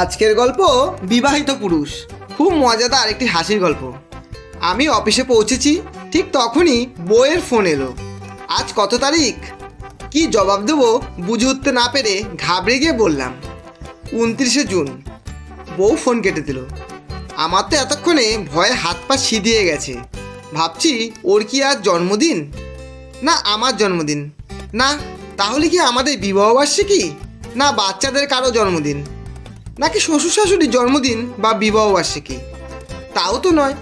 আজকের গল্প বিবাহিত পুরুষ। খুব মজাদার একটি হাসির গল্প। আমি অফিসে পৌঁছেছি, ঠিক তখনই বইয়ের ফোন এলো। আজ কত তারিখ? কি জবাব দেবো বুঝে উঠতে না পেরে ঘাবড়ে গিয়ে বললাম, উনত্রিশে জুন। বউ ফোন কেটে দিল। আমার তো এতক্ষণে ভয়ে হাত পা সিদিয়ে গেছে। ভাবছি, ওর কি আজ জন্মদিন? না, আমার জন্মদিন। না, তাহলে কি আমাদের বিবাহবার্ষিকী? না বাচ্চাদের কারও জন্মদিন? নাকি শ্বশুর শাশুড়ির জন্মদিন বা বিবাহবার্ষিকী তাও তো নয়।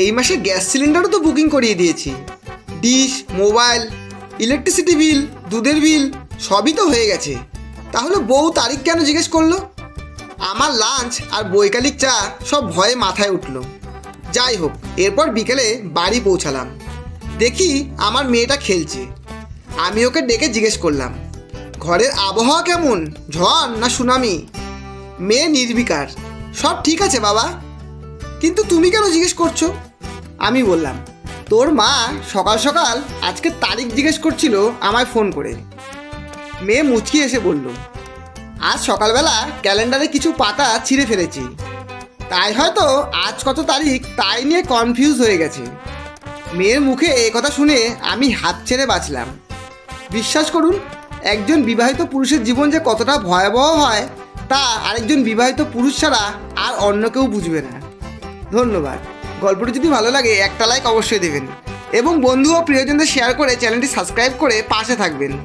এই মাসে গ্যাস সিলিন্ডারও তো বুকিং করিয়ে দিয়েছি। ডিশ, মোবাইল, ইলেকট্রিসিটি বিল, দুধের বিল, সবই তো হয়ে গেছে। তাহলে বউ তারিখ কেন জিজ্ঞেস করল? আমার লাঞ্চ আর বৈকালিক চা সব ভয়ে মাথায় উঠল। যাই হোক, এরপর বিকেলে বাড়ি পৌঁছালাম। দেখি আমার মেয়েটা খেলছে। আমি ওকে ডেকে জিজ্ঞেস করলাম, ঘরের আবহাওয়া কেমন? ঝড় না সুনামি? মেয়ে নির্বিকার। সব ঠিক আছে, বাবা। কিন্তু তুমি কেন জিজ্ঞেস করছ? আমি বললাম, তোর মা সকাল সকাল আজকে তারিখ জিজ্ঞেস করছিল আমায় ফোন করে। মেয়ে মুচকি এসে বলল, আজ সকালবেলা ক্যালেন্ডারে কিছু পাতা ছিঁড়ে ফেলেছি। তাই হয়তো আজ কত তারিখ তাই নিয়ে কনফিউজ হয়ে গেছে। মেয়ের মুখে এ কথা শুনে আমি হাত ছেড়ে বাঁচলাম। বিশ্বাস করুন, একজন বিবাহিত পুরুষের জীবন যে কতটা ভয়াবহ হয় তা আরেকজন বিবাহিত পুরুষ ছাড়া আর অন্য কেউ বুঝবে না। ধন্যবাদ। গল্পটি যদি ভালো লাগে, একটা লাইক অবশ্যই দেবেন। এবং বন্ধু ও প্রিয়জনদের শেয়ার করে চ্যানেলটি সাবস্ক্রাইব করে পাশে থাকবেন।